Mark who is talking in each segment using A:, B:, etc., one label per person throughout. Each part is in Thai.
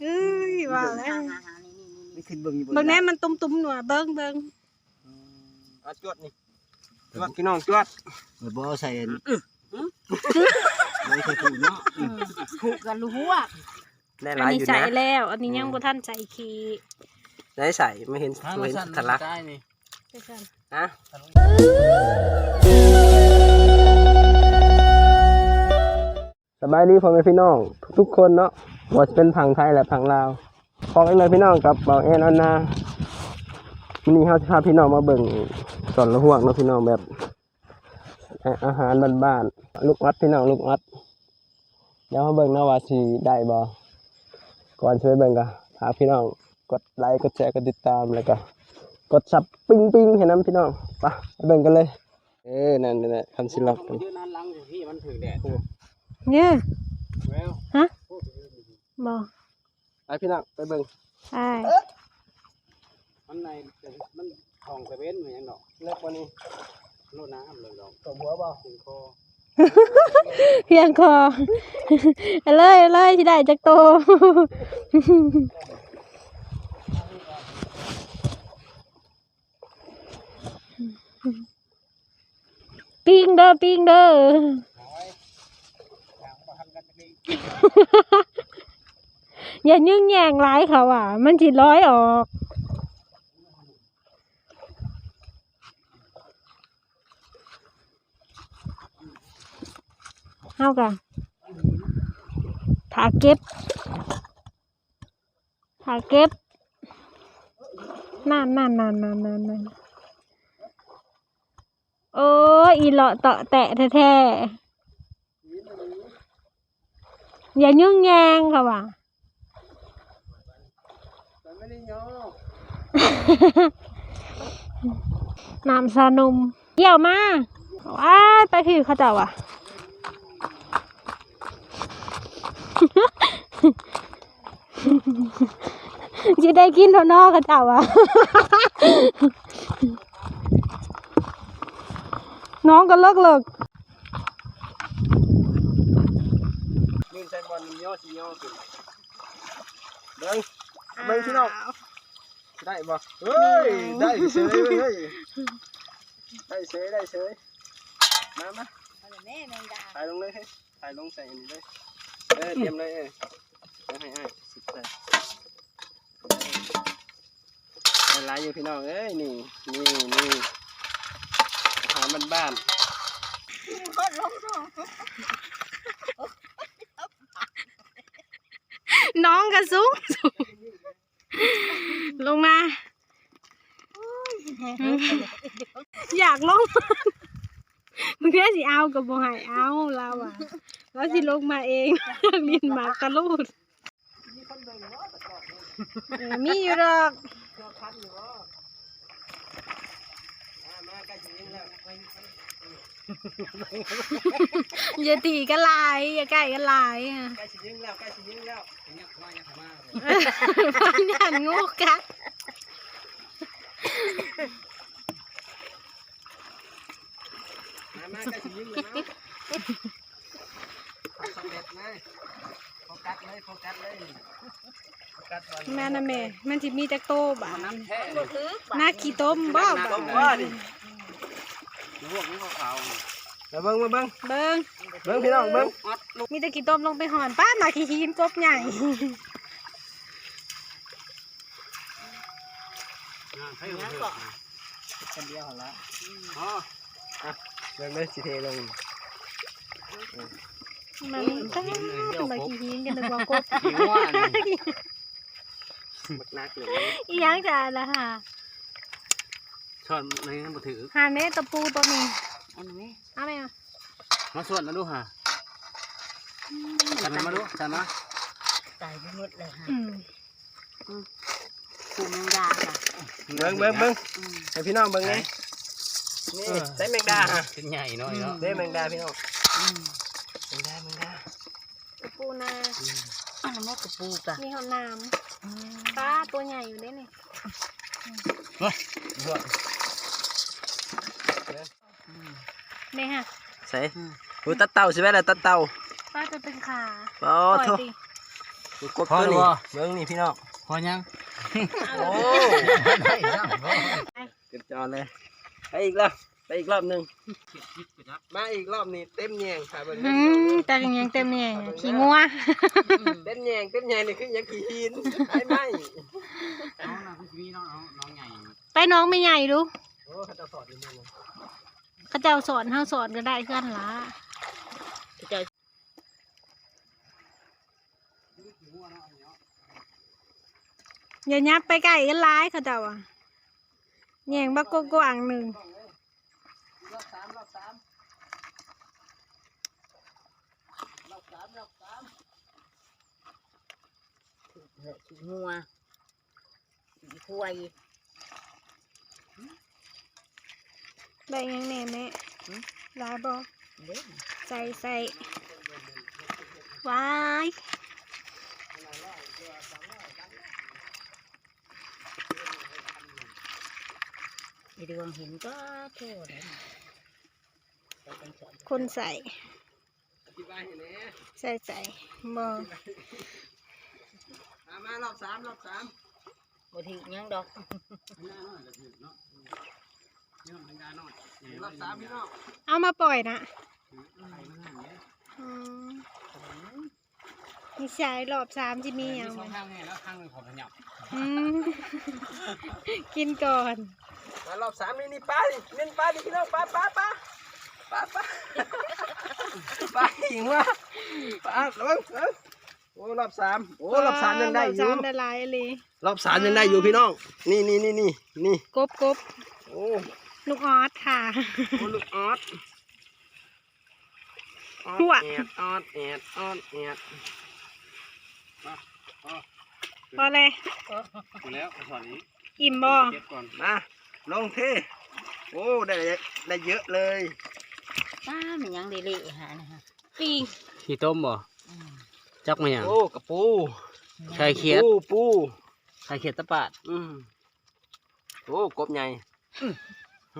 A: เอ้ยว่าแล้ว
B: นี่ขึ้นเบิ่งอยู่
A: เบิ่งแน่มันตุ้มๆหนัวเบิ่งเบิ่ง
C: อะจวดนี่จวดพี่น้องจวด
B: บ่เอาใส่อันไม่ใช่ถูกเนาะ
D: ผูกกันรู้ว่า
C: ได้ห
A: อัน
C: ลายอ
A: นี้
C: ยู่
A: ใส่
C: นะ
A: แล้ว อันนี้ยังบ่ทันใส่ขี้
C: ได้ใส่ไม่เห็น
B: ถ้า
C: ไม่
B: มา
C: เห็น
B: สั่น
C: ทะลัก
B: ได้นี่
A: ใส่ซั่น
C: นะสบายดีพ่อแม่พี่น้องทุกๆคนเนาะ ว่าจะเป็นผังไทยและผังลาวพอกันเลยพี่น้องกับเบาแอนอันนาวันนี้เราจะพาพี่น้องมาเบิ่งสอนละห่วงเนาะพี่น้องแบบ อาหารบ้านๆลูกอัดพี่น้องลูกอัดเดี๋ยวมาเบิ่งเนาะว่าสิได้บ่ก่อนช่วยเบิ่งก็ฝากพี่น้องกดไลค์กดแชร์กดติดตามแล้วก็กดสับปิ้งปิ้งให้น้ำพี่น้องไปไปเบิ่งกันเลย เออนั่นนั่นแหละคำสิล็อก
B: มันยืนนานหลังสิพี่มันถึงแดด
A: เนี่ย
B: แวว
A: ฮะ บ่
C: ไปพี่น้องไปเบิ่ง
A: ใช่
B: มันในมันของตะเวนเหมือนหยังดอก
C: เลิกวันนี้
B: โลดน้ำเลยดอก
C: ตบหัวเปล่า
B: ถึงคอ
A: เพียงคอ เอาเลยเอาเลยสิได้จักโต ปิ้งเด้อปิ้งเด้อ อย่ายึ่งแย่งหลายเขาอะ มันสิร้อยออกเฮากันถาเก็บถาเก็บนั่นนั่นนั่นนั่นนั่นนั่นโอ้อีเลาะเตาะแตะแท้ๆอย่ายุ่งแยงค่ะว่ะ
C: ไม่ได้ย่อ
A: น้ำสานุมเกี่ยวมาว้ายไปผิวเขาเจ้าว่ะจะได้กินทอนอกเขาเจ้าว่ะน้องก็เลิกเลิก
C: นี่ใส่บอลย่อสิย่อขึ้นเบิ่ง เบิ่งพี่น้องได้บ่เฮ้ยได้เฉยเว้ยเฮ้ยได้เฉยได้เฉยมามา
D: แม่แมงดา
C: ถ่ายลงเลยเฮ้ยถ่ายลงใส่อันนี้เลยเออเตรียมเลยเออเดี๋ยวให้อ้ายสิบใส่ได้หลายอยู่พี่น้องเอ้ยนี่นี่นี่อาหารบ้านๆ
A: น้องกระซุ้งสูง ลงมา อยากลงมามึงแค่สิเอากับบ่ใหายเอาเราอะเราสิลงมาเองอยากเรียนหมากตะลูดเออมีอยู่หรอก อย่าตีกันหลายอย่าใกล้กันหลายอะ
C: ใกล้สิยิงแล้วใกล้สิยิงแล้ว
B: ยักว่ายักมาก
A: พันยันงูกัด
C: มามาใกล้สิยิงแล้วนะสำเร็จนะโฟกัสเลยโฟกัสเลยโฟกัสบอล
A: แม่นะแม่มันสิมีจักโตบ่า
B: น้ำแท้
D: บ่ถือ
A: หน้าขี้ต้มบ่
C: ต้
A: บ่
C: มว่าดิ
B: พวกนี้ขาว
C: มาเบิ้งมาเบิ้ง
A: เบิ่ง
C: เบิ้งพี่น้องเบิ้ง
A: มีแต่ขี้ต้มลงไปหอนป้ามาขี้หินกบใหญ่
B: ๆให้ยังก่อน
C: คนเดียวเหรอ
B: อ๋อ
C: เบิ้งเลยสิเทลง
A: มันตั้งมาขี้หินกันนึกว่ากบ
B: หิวอะนี่
C: บักนักเลย
A: อีหยังจะละค่ะ
B: ช้อนในนั้นบ่ถือ
A: หาแม่ตะปูตัวนี้
D: อันนี้
A: เอาไหมอะ
B: มาส่วนนะลูกฮะจันมาลูกจันมา
D: ตายไปหมดเลยฮะ
A: อืม
D: ผูกแมงดาค่ะ
C: เบิ้งเบิ้งเบิ้ง
D: อืม
C: ให้พี่น้องเบิ้งไงนี่ใส่แมงดาฮะ
B: เป็นใหญ่หน่อยเนาะ
C: เด้แมงดาพี่น้อง
D: อืม
C: แมงดาแมงดา
A: ตะปูนา
D: อันนั้นแม่กระปูกะ
A: มีหอนน้ำปลาตัวใหญ่อยู่ได้นี่
C: บว ก
A: นี่ฮะ
C: ใส่หูตัดเต่าใช่ไหมล่ะตัดเต่า
A: ปลาจะเป็นขา
C: โอ้
A: ปล่อย
C: โถ
A: ดิ
C: นี่กบตัวนี้เบิ่งนี่พี่น้อง
B: พอยัง
C: โอ้เกิดจอเลยไปอีกรอบไปอีกรอบหนึ่งมาอีกรอบนี้เต็มแยงค่ะเบิ่ง
A: อืมแต่ยังยังเต็มเนี่ยขี้งัว
C: เต็มแยงเต็มแยงนี่คือหยังขี้หินไอ้ไม้
B: น้องน้องพี่น้องน้องน้องใหญ่
A: ไปน้องไม่ใหญ่ดู
C: โอ้เขาจะสอนอยู่นี่นะ
A: เขาเจ้าสอนเฮาสอนก็ได้เพื่อนละ
D: เจ้า
A: อย่ายับไปใกล้กันร้ายเขาเจ้าอะแย่งบักโกโกอ่างหนึ่ง
C: รอบสามรอบสามรอบสามรอบสาม
D: เหอะขี้งัวขี้ควาย
A: ได้ยังแน่แม่ลายบอ
D: เด้อ
A: ใส่ใส่วาย
D: ไอดวงเห็นก็โทษเลยไปกันสอน
A: คนใส่
C: อธิบายให้แหน่
A: ใส่ใส่บอ
C: มามารอบสามรอบสาม
D: บ่ถึงยังดอก
B: หน้าน้อยจะถึงเนาะนี่มันดาน้อย
C: รอบสามพี่น้อง
A: เอามาปล่อยนะ
B: ไข่มันห่างเนี่ย
A: อืมนี่ใช่รอบสามจะมีอย่าง
B: ส
A: ไห
B: อ
A: ม
B: งข้างไงแล้วข้างหนึ่งผมหยับ
A: อืมกินก่อน
C: มารอบสามนี่นี่ปลาดิเล่นปลาดิพี่น้องปลาปลาปลาปลาปลาปลาหิงว่ะปลาระวังเอ้ยโอ้รอบสามโอ้รอบสามยังได้อ
A: รอบ
C: ยู่
A: สามได้หลายเลย
C: รอบสามยังได้อยู่พี่น้อง นี่นี่นี่นี่นี่
A: กบกบ
C: โอ้
A: ลูกออสค่ะ
C: โอ้ลูกออสออส
A: หัว
C: แอดออสแอดออสแอด
A: พอเลย
B: กูแล้วสอนนี้
A: อิ่มบอ
B: เก็บก่อน
C: มาลงเทโอ้ได้ได้เยอะเลย
D: ป้ามันยังเละๆหานะฮะ
A: ปีก
B: ขี้ต้มบ่
D: อืม
B: จักมาอย่าง
C: โอ้กระปู
B: ไข่เคียด
C: ปูปู
B: ไข่เคียดตะปาด
C: อืมโอ้กบใหญ่ ก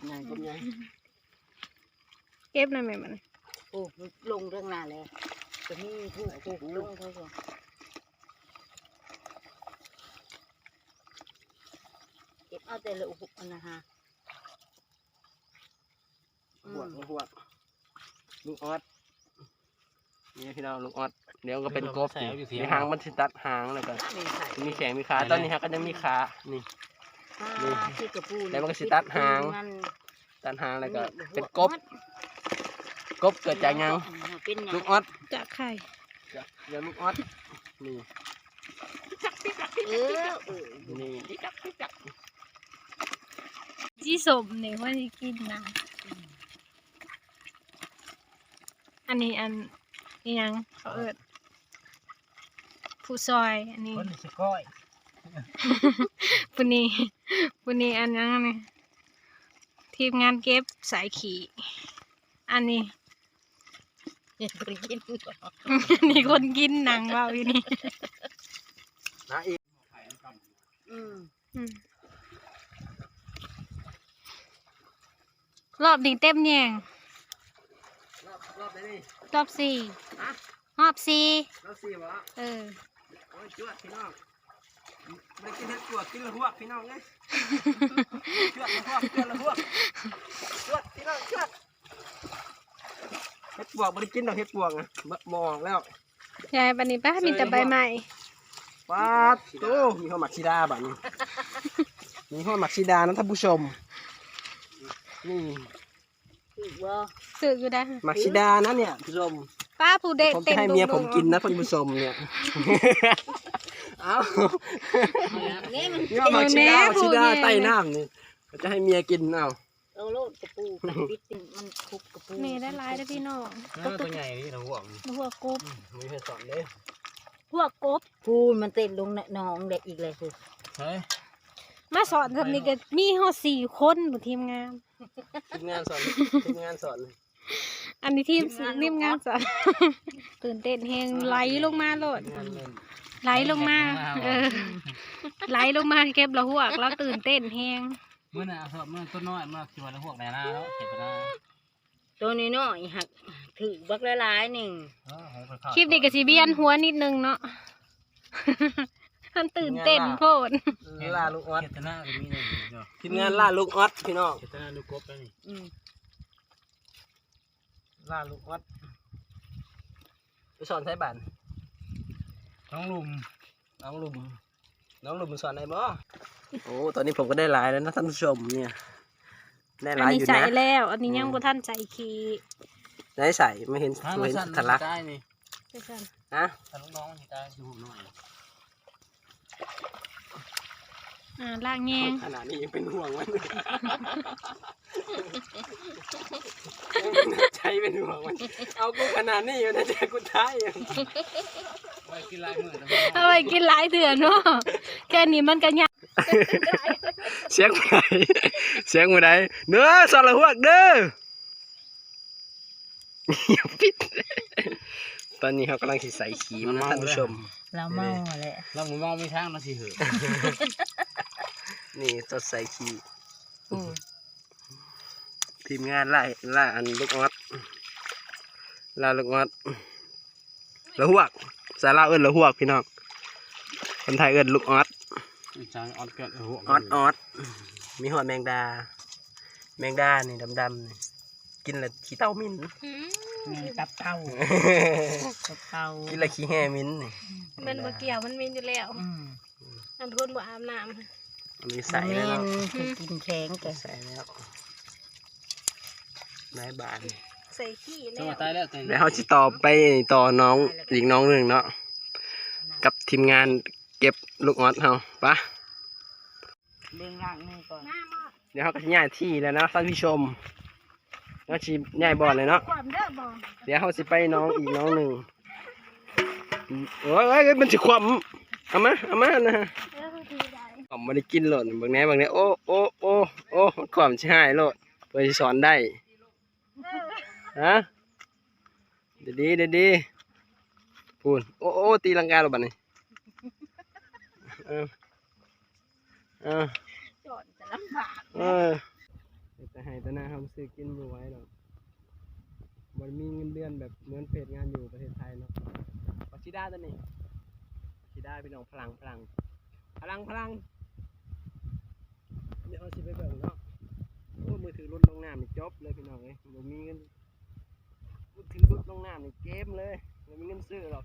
C: บใหญ่กบใหญ่
A: เก็บหน่อยไหมมัน
D: โอ้มันลงเรื่องหน้าเลยจะมีผู้ผู้ลงเขาก็เก็บเอาแต่ละอุปกรณ์นะฮะ
C: หัวดหัวดลุงออสนี่พี่น้องลุงออสเดี๋ยวก็เป็นกบนี่มีหางมันสิตัดหางแล้วก็
D: มีไข่
C: มีแขงมีขาตอนนี้ฮะก็ยังมีขานี่
D: ป้าที่กระปู
C: แล้วมันก็สิตัดหาง
D: มัน
C: ตัดหางแล้วก็เป็นกบ กบเกิดจากหยัง
D: เป็นหยัง
C: ลุงออส
A: จากไข่
C: เดี๋ยวลุงออสนี่
D: เออเออ
C: นี่
A: ที่สมเนี่ยว่าจะกินนะอันนี้อันอิหยังเขาเอิดผู้ซอย อันนี้
B: คนสก้อย
A: ปุนีปุนีอันยังนี่ทีมงานเก็บสายขี่อันนี้
D: เห็นคนกิน
A: อันนี้คนกินหนังเบาอยู่นี่
C: นะอีก
D: อืม
A: อืมรอบนี้เต็มแยง
C: รอบรอบไหนนี่
A: รอบสี่
C: ฮะ
A: รอบสี่
C: รอบสี่วะ
A: เออ
C: โอ้ยจวดพี่น้อง ไม่กินเห็ดปวกกินละหวกพี่น้องเลยจวดละหวกจวดละหวกจวดพี่น้องจวดเห็ดปวกไม่ได้กินดอกเห็ดปวกอะบมองแล้ว
A: ยายบันนี้ป้ามีแต่ใบใหม่
C: ป้าดโตมีข้าวหมักซีดาแบบนี้มีข้าวหมักซีดานะท่านผู้ชมนี่
D: คือว่า
A: สื่ออยู่ได้
C: หมักซีดานะเนี่ยผู้ชม
A: ป้าผู้เด็ก
C: ผม
A: เต้
C: จะ
A: น
C: ให้เมียผม
A: ดุงๆ
C: กินนะท่านผู้ชมเนี่ย เอ้า
D: เนี่ยมัน
C: นี่ว่าหมักซีดาหมักซีดาใต้น้ำนี่เขาจะให้เมียกินเอ้า
D: เอาโลดกระปูกันปิดเป็นมันคุบกระปู
A: นี่ได้หลายได้อพี่น้อง
B: ตัวใหญ่นี่นะห่วง
A: หัวกบ
C: มีให้สอนเลย
A: หัวกบ
D: พูนมันเต้นลงหนองเด็กอีกเลยคือ
B: เฮ้ย
A: มาสอนทำนี่ก็มีหอสี่คนบนทีมงาน
C: ทีมงานสอนทีมงานสอน
A: อันนี้ทีมทีมงานสอนตื่นเต้นแหงไหลลงมาโลด
C: ทีมงานเล่น
A: ไหลลงมาเออไหลลงมาเก็บละหัวกแล้วตื่นเต้นแหง
B: เมื่อน่ะสอบเมื่อต้นน้อยเมื่อคิดว่าห่วงไหนนะแล้วเก็บไปนะ
D: ตัวน้อยๆหักถือบักละลายๆหนึ่ง
A: คลิปนี้ก็สิเบียนหัวนิดนึงเนาะมันตื่นเต้นโพด
C: ล่าลูกออด
B: เจตนาก็มีในนี้เนาะ
C: ทีมงานล่าลูกออดพี่น้อง
B: เจตนาลูกกบแล้วนี่
D: อืม
C: ล่าลูกออดไปสอนใช้บัน
B: น้องลุม
C: น้องลุมน้องลุมสอนไหนบ่โอ้ตอนนี้ผมก็ได้หลายแล้วนะท่านผู้ชมเนี่ย ได้ห
A: อัน
C: ลายอ
A: นี้
C: ยู่
A: ใส่
C: นะ
A: แล้ว อันนี้ยังบ่ทันใส่ขี้
C: ได้ใส่ไม่เห็น
B: ถ้า
C: ไม่
B: มา
C: เห็น
B: สั่น
C: ทะลัก
B: ได้นี่
A: ไปสั่น
C: นะ
B: ถ้าลูกน้องมันสิได้ดูผมหน่อย
A: อ่าล่างแยง
C: ขนาดนี้ยังเป็นห่วงมันใจเป็นห่วงมัน เอากูขนาดนี้อยู่นะใจกูท้ายอยู่
B: ไว้กินลายมือนะ
A: เอาไปกินหลายเถื่อเนาะแค่นี้มันก็ยาก
C: เสียงผู้ใดเสียงผู้ใดเด้อสารหวกเด้ออย่าปิดตอนนี้เขากำลังสิใส่ขีมนะท่านผู้ชม
D: เราเมาแหละ
B: เราหมูมองไม่ทางเราสิเหอะ
C: นี่สดใส่ขี
D: อืม
C: ทีมงานล่าล่าอันลูกออดล่าลูกออดละหวกสาราเอิ้นละหวกพี่น้องคนไทยเอิ้นลูกออด
B: จางออดเกิดหัว
C: ออดออดมีหอยแมงดา แมงดานี่ดำๆนี่กินแล้วขี้เต้ามิน
D: แม่ง ตับเต่าตับเต่า
C: กินแล้วขี้แห่มินนี่
A: มันบ่เกี่ยวมันมีอยู่แล้ว
D: อืม
A: อันคนบ่อาบน้ำ
C: อันนี้ใส่แล้วเนาะ
D: แม่นคือกินแข็งแก
C: ใส่แล้วนายบาน
A: ใส่ขี้
B: ส
A: แล้ว
B: วัสดีแล้วแต่
C: แล้วเขาจะต่อไปต่อน้องอีกน้องหนึ่งเนาะกับทีมงานเก็บลูกออดเฮาปะ
D: เลี้ยงร่างมือก่อน
C: เดี๋ยวเขาก็จะย้ายที่แล้วนะท่านผู้ชม แล้วชีย้ายบ่อนเลยเนาะ
A: ความเด้อบ่
C: เดี๋ยวเขาสิไปน้องอีกน้องหนึ่งโอ้ยเอ้ยมันจะความเอามาเอามานะ
A: เออคือได้
C: ผมไม่ได้กินโหลดบางแหน่บางแหน่โอ้โอ้โอ้โอ้มันความใช่โหลดเพื่อสิสอนได้ฮะเดี๋ยวดีเดี๋ยวดีพูนโอ้โอ้ตีลังกาหรอบัดนี้เออเออ
A: จอดจะลำบาก
C: เออ แต่ให้ต่หน้าทำซื้อกินอยู่ไว้หรอกมันมีเงินเดือนแบบเหมือนเพจงานอยู่ประเทศไทยเนาะปชิด้าตัวนี้ปชิด้าพี่น้องพลังพลัง พลังพลัง เดี๋ยวเราสิไปเบิ่งเนาะโอ้มือถือรถลงน้ำนี่จบเลยพี่น้องเอ้ยบ่มีเงินมือถือรถลงน้ำนี่เกมเลยบ่มีเงินซื้อหรอก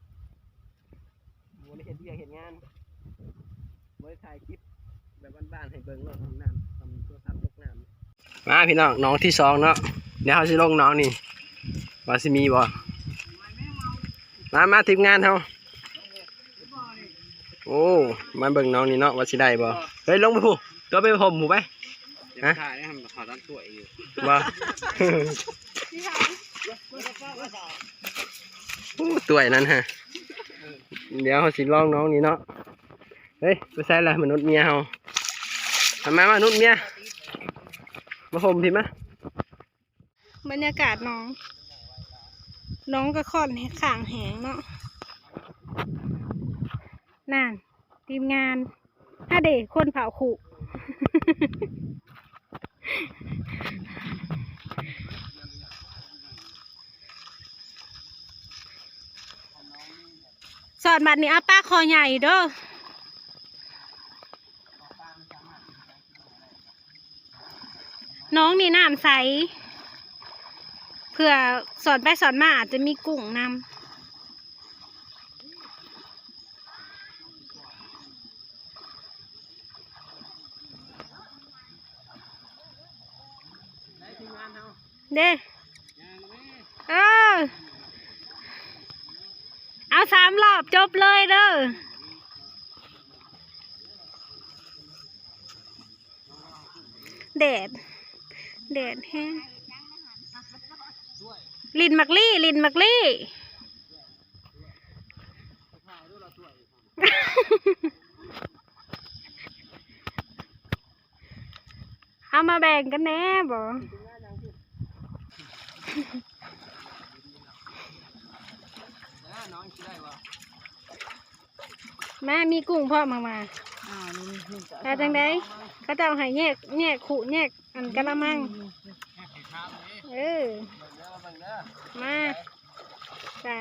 C: บ่ได้เห็นเวียเห็นงานบ่ได้ถ่ายคลิปแบบบ้านๆให้เบิ่งเนาะห้องน้ำทำโทรศัพท์ตกน้ำ มาพี่น้องน้องที่สองเนาะเดี๋ยวเขาสิลงน้องนี่ว่าสิมีบ่มามาทีมงานเฮาโอ้มาเบิ่งน้องนี่เนาะว่าสิได้บ่เฮ้ยลงไปผู้ตัวไปผมผู้ไป
B: เดี๋ยวถ่ายให้มันขอด้านตัวอยู่
C: บ่โอ้ตัวนั้นฮะเดี๋ยวเขาสิลองน้องนี่เนาะเฮ้ยไปใส่ละมนุษย์เมียเฮาทำไมมนุษย์เมีย มาห่มพี่มะ
A: บรรยากาศน้อง น้องก็ค่อนให้ข้างแหงเนาะนั่นทีมงานถ้าเด็กคนเผาขู่สอนบัดนี้อาป้าคอใหญ่เด้อ น้องนี่น้ำใส เพื่อสอนไปสอนมาอาจจะมีกุ้งนำเด้เออ เอาสามรอบจบเลยเด้อแดด แดดแห้งลินมักลี่ ลินมักลี่ เอามาแบ่งกันแน่บ่แม่มีกุ้งพ่อมามา
D: อ้าวนี่นี่ก็
A: แต่จังไดเขาจะเอาให้แยกแยกขู่แยก อันกะละมัง เออ
B: นะ
A: มาใส่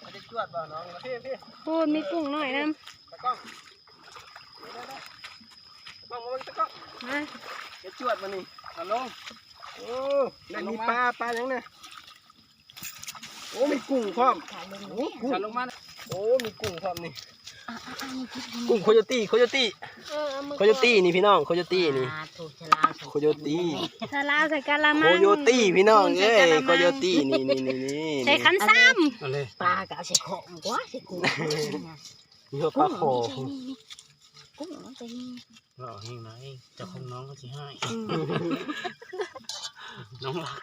B: ไม่ได้จวดบ่น้องพี่พี่
A: พูดมีกุ้งหน่อยนะ
B: ตะกล้องเดี๋ยวๆๆตะกล้องมาเบิ่งตะกล้อง
A: มา
E: จะจวดมานี่
B: มาลง
E: โอ้นั่นมีปลาปลาหยังเนี่ยโอ้มีกุ้งพร้อม
D: ถ่ายลง
E: โอ้
D: นี่
E: กุ้ง
B: ฉันลงมา
E: โอ้มีกุ้งพร้อมนี่ กุ้งโคโยตี้โคโยตี้โคโยตี้นี่พี่น้องโคโยตี้นี่โคโยตี้
A: สลาใส่กะละ
E: โค
A: มัง
E: โยตี้พี่น้องเอ้ยโคโยตี้นี่นี่นี่นี่
A: ใส่ขันซ้
B: เอาเลย
D: ปลากะใส่ของกว่าใส่กุ้ง
E: นี่เขาปลาคอ
D: กุ้งนี่กุ้งมันจะนี่
B: เราเฮงไหนจะคงน้องก็สิให้น้องรัก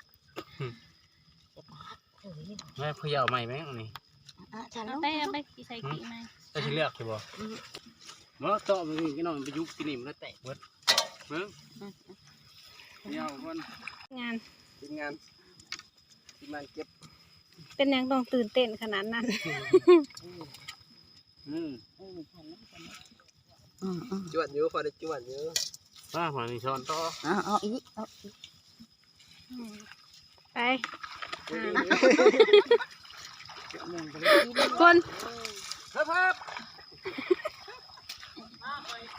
B: แม่พยาวใหม่ไหมอันนี้
D: อะฉันำล
A: เอาไปเอาไปใส่กี่มา
B: ได้ที่เลือกใช่บ่เมื่อเจาะมันนี่น้องไปยุบกินนี่มันแล้วแตกเบิดเบิ่งเดี๋ยวมัน
A: งาน
E: ทีมงานทีมงานเก็บ
A: เป็นหยังต้องตื่นเต้นขนาดนั้น
B: อืม
D: เออฉันลงฉันลงอืมอืม
E: จวดเยอะพอได้จวดเยอะ
B: ว่ามานี่ช้อนต่อ
D: เอาเอาอีกเอาอีก
A: ไป
D: หนึ่ งก็เลยกิน
A: คน
B: ครับครับ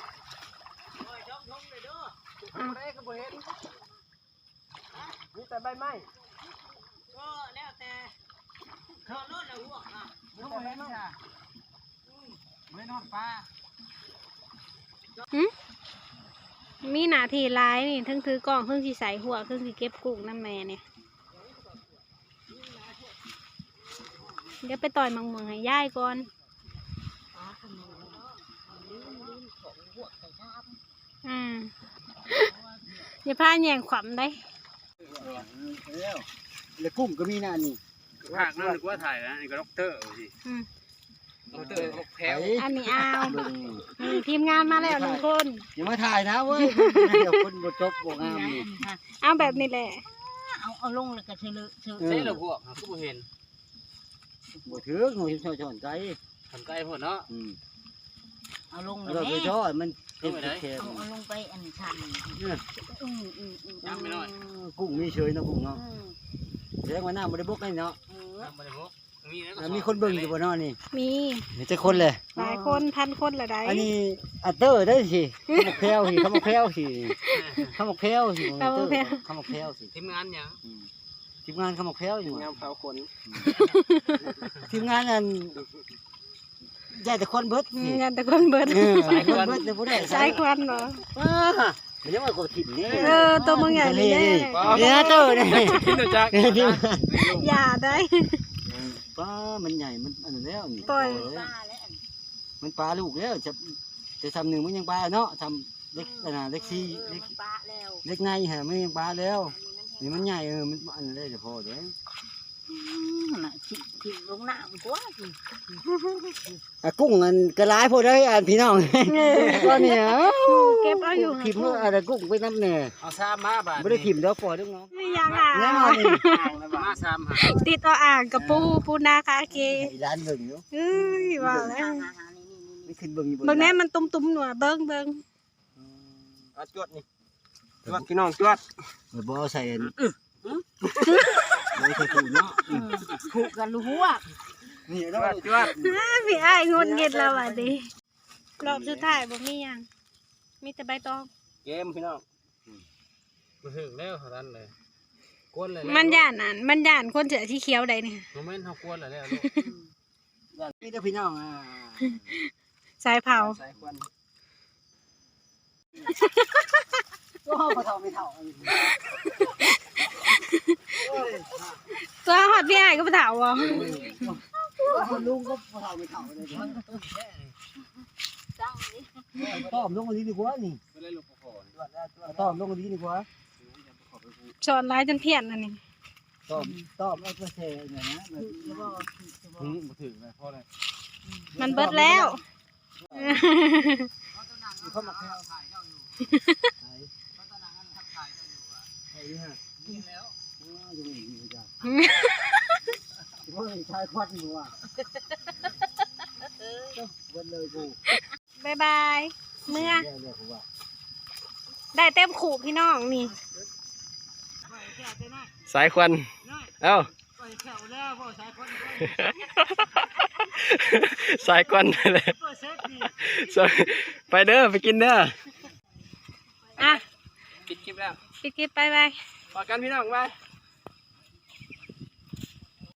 E: บ่ได้ก็บ่เห็นมีแต่ใบไม้
D: ก็แล้วแต่เขาโน่นแล้วหัวอะ
E: มีแต่ใบไม้
B: ไม่นอนปลา
A: มีหนาทีร้ายนี่ทั้งถือกล้องทั้งสิใสหัวทั้งสิเก็บกุ้งน้ำแม่เนี่ยเดี๋ยวไปต่อยมังเมืองให้ย่ายก่อน
D: ปลาขนมลืมลืมของหัวใส่น้ำ
A: อ่าอย่าพาแย่งขวำได้
E: แล้วแล้วกุ้งก็มีหน้านี่
B: ภาคนั่นนึกว่าถ่ายนะนี่ก็ด็อกเตอร์อาสิ
A: อืม
B: ด็อกเตอร์หกแถว
A: อันนี้เอานี่ทีมงานมาแล้วหนึ่งคน
E: อย่ามาถ่ายนะเว้ยเดี๋ยวคนบ่จบบ่งามนี่
A: เอาแบบนี้แหละ
D: เอาเอาลงเลยก็เฉลยเฉลย
B: ใช่เรอพวกหาผู้บ่เห็น
E: บ่ถึงหนูเห็นช่อนใจ
B: ทำใกล้พวกเนาะ
D: เอาลงเล
E: แล้
D: ยว
E: ไป
D: แม่
E: จ่อยมันเป็น
B: เอาไปไหน
E: แค่
D: เอาเอาลงไปอันชันอืมอืมอืม
B: ย้ำไม่น้อย
E: กุ้งมีเฉยนะกุ้งเนาะ
D: อืม
E: แสดงว่าน้ำบ่ได้บกนี่เนาะ
D: เออ
B: ทำบ่ได้พวกมีแล้วก็
E: แล้วมีคนเบิ่งอยู่บ่เนาะนี่
A: มี
E: มีแต่คนเลย
A: หลายคนพันคนละได้
E: อันนี้อัตเตอร์ได้สิขมกแพรวสิขมกแพรวสิขมกแพรวสิขมกแพรวสิ
B: ทีมงานหยัง
E: อืมทีมงานขมกแพรวอยู่งานเผาคนทีมงานอัน ใหญ่แต่คนเบิด
A: อื
E: สิ
A: มงานแต่คนเบิด
E: เออสายคนเบิดแต่ผู้ใด
A: สายควันเหรอ
E: ว้ามันยังว่ากดถิ่นนี่
A: เออตัวมึงใหญ่เลยแน่
E: เนี่ยเตอร์นี่
B: กินตัวจัก
A: อย่าได้
E: ป้ามันใหญ่มันอันนั้นแล้วนี่
A: ปล่อย
E: เป
D: ลาแล้วอัน
E: มันปลาลูกแล้วจะจะทำหนึ่งมันยังปลาเนาะทำเล็กขนาดเล็กซี่เล็ก
D: ปลาแล้ว
E: เล็กในฮะมันยังปลาแล้วนี่มันใหญ่เออมันอันนั้นเลยเดี๋ยวพอเด้อ
D: อืม น่ะชิชิลงน้ำกว่าสิ
E: อะกุ้งอันกระไรพอได้อันพี่น้องก็เนี่ย
A: เก็บเอาอยู่
E: พิมพ์ว่าอะไรกุ้งไปน้ำเนี่ย
B: เอาซ้ำมาบาด
E: ไม่ได้พิมพ์แล้วปล่อยลูกน้อง
A: ไม่ยังอะ
E: แล้วมานี่
B: มาซ้ำหา
A: ติดเอาอ่างกับปูปูนาคาเก
E: ไอ้ร้านเบิ่งอยู่
A: เอ้ยว่าแล้ว
D: หาหานี่นี่นี่
E: ไม่ขึ้นเบิ่งอยู่
A: เบิ่งแน่มันตุ้มๆหนัวเบิ่งเบิ่ง
E: อะจวดนี่จวดพี่น้องจวดเออบ่เอาใส่ อันบ่ใส่ถุงเนาะ
D: ถูกกันรู้หัว
E: นี่
B: จ
E: เนาะ
B: วดจวด
A: อ้าพี่อ้ายงดเงิดแล้วอะดิรอบสุดท้ายบ่มีหยังมีแต่ใบตอง
E: เกมพี่น้อง
B: มาถึงแล้วเท่านั้นเลยกวนเลย
A: มันย่านอันมันย่านคนเสือที่เขียวใดเนี่ย
B: โมเมนต์เขากวนเลยแล้วลูก
E: นี่เด้อพี่น้องอ่า
A: สายเผา
E: สายควันโอ้บ่เท่าไม่เท่า
A: ตัวฮอดพี่อ้ายก็บ่ถาวบ่
E: ลุงก็บ่เท่าไม่เท่าเลย
D: ตั้งนี่
E: ต้อมลงอันนี้ดีกว่านี่
B: ไม่ได้ลูกพ่อ
E: ต้อมลงอันนี้ดีกว่า
A: สอนร้ายจนเพี้ยนอันนี้
E: ต้อมต้อมเอาไปแช่เนี่ยนะมัน
D: จะบอกจะบอก
B: ถึงมาถึงเลยพ่อเลย
A: มันเบิดแล้ว
E: เข้ามาแค่ถ่ายเจ้าอยู่ถ่ายไอ้นี่ฮะกินแล้วอ๋อจะมี อยู่จ้ะโอ้ยชายควันอยู่อะวันเลยกู
A: บายบาย เมื่อ ได้เต็มขู่พี่น้องนี่
E: สายควัน เอ้า
B: สายคน
C: สายก่อนเลยไปเด้อไปกินเด้อ
A: อะ
C: ปิดคลิปแล้ว
A: ปิดคลิปไปไป
C: พอกันพี่น้องไป